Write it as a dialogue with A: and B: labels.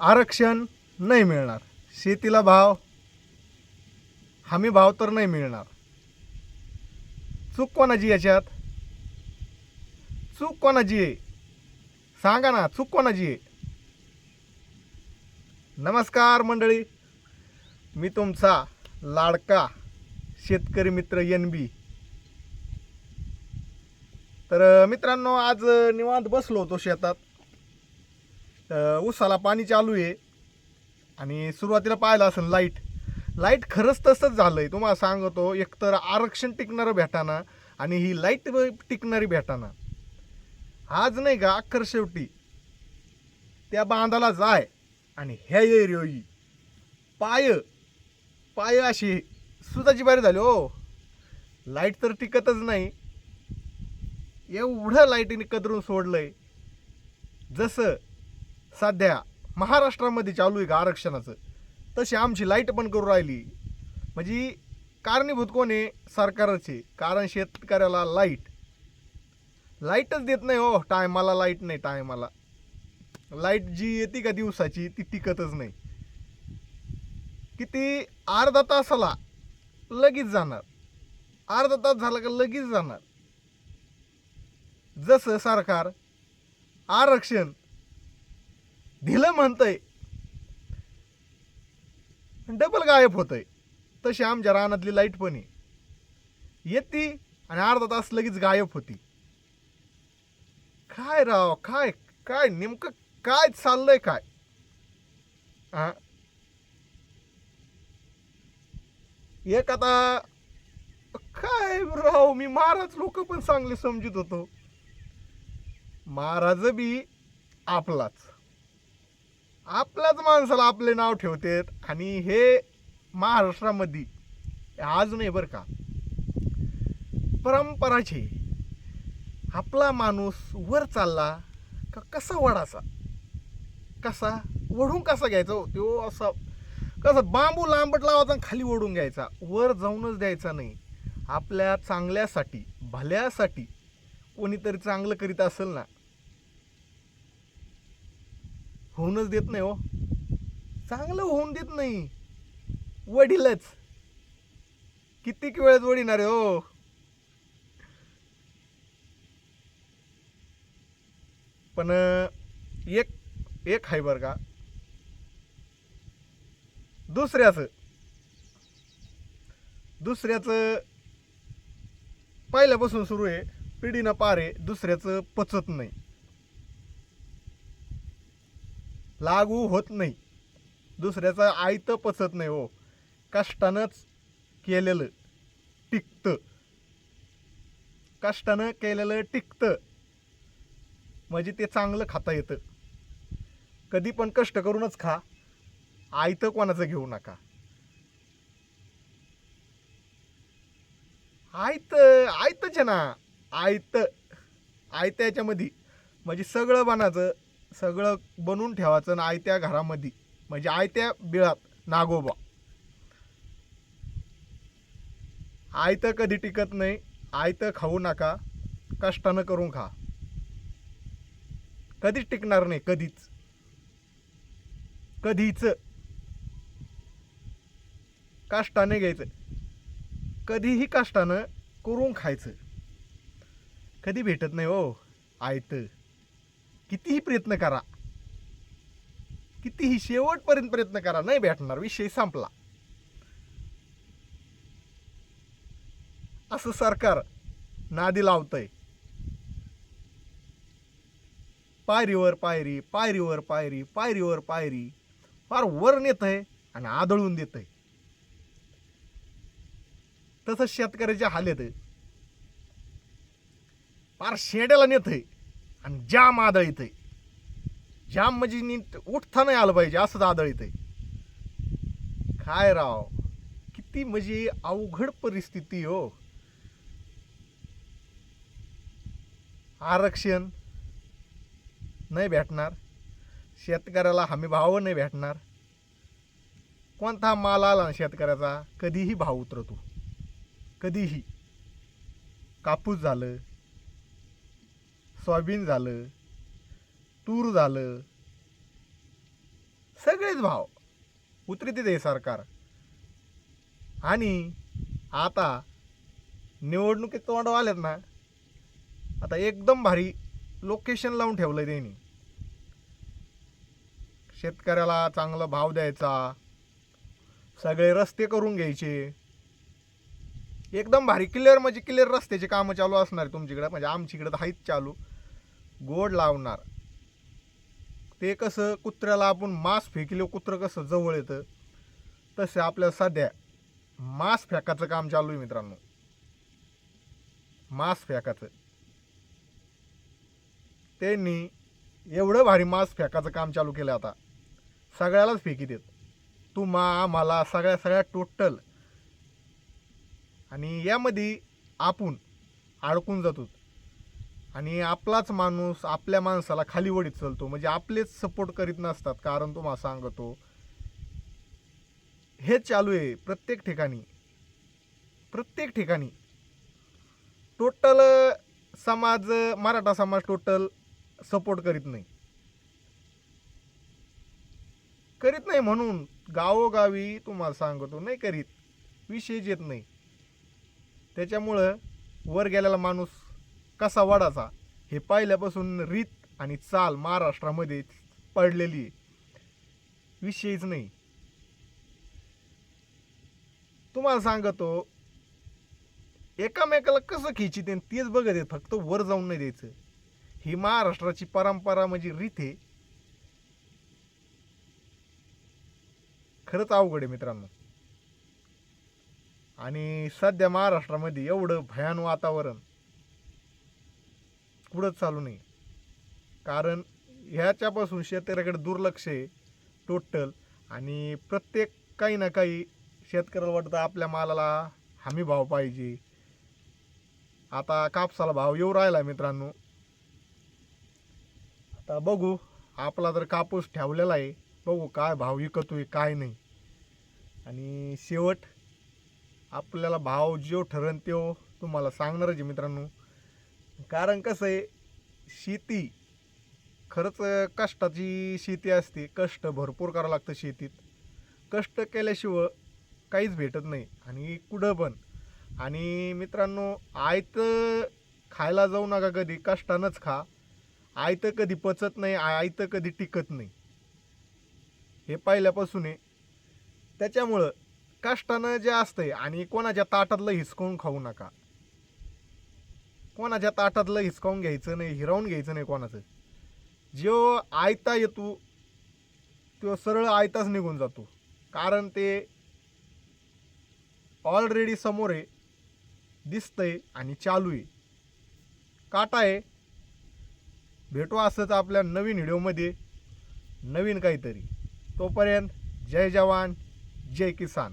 A: आरक्षण नाही मिळणार. शेतीला भाव हमी भाव तर नाही मिळणार. चूक कोणाची याच्यात? चूक कोणाची आहे? सांगा ना चूक कोणाची आहे? नमस्कार मंडळी मी तुमचा लाडका शेतकरी मित्र एन बी. तर मित्रांनो आज निवांत बसलो होतो शेतात. उसाला पाणी चालू आहे. आणि सुरुवातीला पाहिलं असेल लाइट लाइट खरंच तसंच झालं आहे तुम्हाला सांगतो एकतर आरक्षण टिकणारं भेटाना आणि ही लाइट टिकणारी भेटाना. आज नाही का अख्खर शेवटी त्या बांधाला जाय आणि ह्या एरिओई पाय पाय अशी सुताची बारी झाली हो. लाइट तर टिकतच नाही. एवढं लाईटीने कदरून सोडलंय. जसं सध्या महाराष्ट्रामध्ये चालू आहे का आरक्षणाचं? तशी आमची लाइट पण करू राहिली. म्हणजे कारणीभूत कोण आहे? सरकारचे कारण शेतकऱ्याला लाइट. लाईटच देत नाही हो. टायमाला लाइट नाही टायमाला. लाइट जी येते का दिवसाची ती टिकतच नाही. किती अर्धा तासाला लगेच जाणार. अर्धा तास झाला का लगेच जाणार. जसं सरकार आरक्षण दिलं म्हणतंय. डबल गायब होतंय. तशी आमच्या रानातली लाइट पण आहे. येते आणि अर्धा तास लगेच गायब होती. काय राव काय काय नेमकं काय चाललंय काय? हा एक आता काय राव मी महाराज लोक पण चांगले समजत होतो. महाराज बी आपलाच. आपल्याच माणसाला आपले नाव ठेवतात आणि हे महाराष्ट्रामध्ये आज नाही बरं का. परंपराचे आपला माणूस वर चालला का कसा वडाचा कसा? वढून कसा घ्यायचा? हो तो असा कसा बांबू लांबट लावायचा आणि खाली ओढून घ्यायचा. वर जाऊनच द्यायचा नाही. आपल्या चांगल्यासाठी भल्यासाठी कोणीतरी चांगलं करीत असेल ना होऊनच देत नाही हो. चांगलं होऊन देत नाही. वडीलच. कितीक वेळेत वडीणार आहे हो. पण एक एक आहे बरं का. दुसऱ्याचं. दुसऱ्याचं पहिल्यापासून सुरू आहे. पिढीनं पार आहे. दुसऱ्याचं पचत नाही. लागू होत नाही. दुसऱ्याचं आयतं पचत नाही हो. कष्टानंच केलेलं टिकतं. कष्टानं केलेलं टिकतं. म्हणजे ते चांगलं खाता येतं. कधी पण कष्ट करूनच खा. आयतं कोणाचं घेऊ नका. आयत आयतच आहे ना. आयत आयत्या याच्यामध्ये म्हणजे सगळं बनाचं सगळं बनवून ठेवायचं आणि आयत्या घरामध्ये. म्हणजे आयत्या बिळात. नागोबा. आयतं कधी टिकत नाही. आयतं खाऊ नका. कष्टानं करून खा. कधीच टिकणार नाही कधीच. कधीच. कष्टाने घ्यायचं. कधीही कष्टानं करून खायचं. कधी भेटत नाही हो आयतं कितीही प्रयत्न करा. कितीही शेवटपर्यंत प्रयत्न करा नाही भेटणार विषय संपला. असं सरकार नादी लावतंय. पायरीवर पायरी पायरीवर पायरी पायरीवर पायरी फार वर नेत आहे आणि आदळून देत आहे तसंच शेतकऱ्याच्या हालेत फार शेड्याला नेत आहे आणि जाम आदळीत आहे जाम म्हणजे नीट उठता नाही आलं पाहिजे असंच आदळीत आहे काय राव किती म्हणजे अवघड परिस्थिती हो. आरक्षण नाही भेटणार शेतकऱ्याला हमी भाव नाही भेटणार. कोणता माल आला ना शेतकऱ्याचा कधीही भाव उतरतो. कधीही. कापूस झालं सोयाबीन झालं तूर झालं सगळेच भाव उतरतीत आहे सरकार. आणि आता निवडणुकीत तोंड आलेत ना आता एकदम भारी लोकेशन लावून ठेवलंय त्यांनी. शेतकऱ्याला चांगला भाव द्यायचा सगळे रस्ते करून घ्यायचे. एकदम भारी क्लिअर म्हणजे क्लिअर रस्त्याचे कामं चालू असणार तुमच्याकडं म्हणजे आमच्याकडं तर आहेच चालू. गोड लावणार. ते कसं कुत्र्याला आपण मांस फेकले कुत्रं कसं जवळ येतं तसे आपल्याला सध्या मांस फेकाचं काम चालू आहे मित्रांनो. मांस फेकाचं त्यांनी एवढं भारी मांस फेकाचं काम चालू केलं आता. सगळ्यालाच फेकी देत तुम्हा आम्हाला सगळ्या सगळ्या टोटल आणि यामध्ये आपण अडकून जातो. आणि आपलाच माणूस आपल्या माणसाला खाली वडीत चालतो. म्हणजे आपलेच सपोर्ट करीत नसतात कारण तुम्हाला सांगतो हे चालू आहे प्रत्येक ठिकाणी. प्रत्येक ठिकाणी. टोटल समाज मराठा समाज टोटल सपोर्ट करीत नाही. करीत नाही म्हणून गावोगावी तुम्हाला सांगतो नाही करीत. विषयच येत नाही. त्याच्यामुळं वर गेलेला माणूस कसा वाढायचा हे पाहिल्यापासून रीत आणि चाल महाराष्ट्रामध्ये पडलेली आहे. विषयच नाही. तुम्हाला सांगतो एकामेकाला कसं खेचित तेच बघत आहेत फक्त वर जाऊन नाही द्यायचं. ही महाराष्ट्राची परंपरा म्हणजे रीत आहे. खरंच अवघड आहे मित्रांनो. आणि सध्या महाराष्ट्रामध्ये एवढं भयान वातावरण पुढं चालू नाही कारण ह्याच्यापासून शेतकऱ्याकडे दुर्लक्ष आहे टोटल आणि प्रत्येक काही ना काही शेतकऱ्याला वाटतं आपल्या मालाला हमी भाव पाहिजे. आता कापसाला भाव येऊ राहिला मित्रांनो. आता बघू आपला जर कापूस ठेवलेला आहे. बघू काय भाव विकतोय काय नाही. आणि शेवट आपल्याला भाव जो ठरण तो तुम्हाला सांगणारच आहे मित्रांनो. कारण कसं आहे शेती खरंच कष्टाची शेती असते. कष्ट भरपूर करावं लागतं शेतीत. कष्ट केल्याशिवाय काहीच भेटत नाही आणि कुठं पण. आणि मित्रांनो आयत खायला जाऊ नका कधी कष्टानंच खा. आयतं कधी पचत नाही आयतं कधी टिकत नाही. हे पाहिल्यापासून आहे. त्याच्यामुळं कष्टानं जे असतंय आणि कोणाच्या ताटातलं हिसकवून खाऊ नका. कोणाच्या ताटातलं हिसकावून घ्यायचं नाही हिरावून घ्यायचं नाही कोणाचं. जो आयता येतो तो सरळ आयताच निघून जातो. कारण ते ऑलरेडी समोर आहे दिसतंय आणि चालू आहे. काटा आहे. भेटू असंच आपल्या नवीन व्हिडिओमध्ये. नवीन काहीतरी. तोपर्यंत जय जवान जय किसान.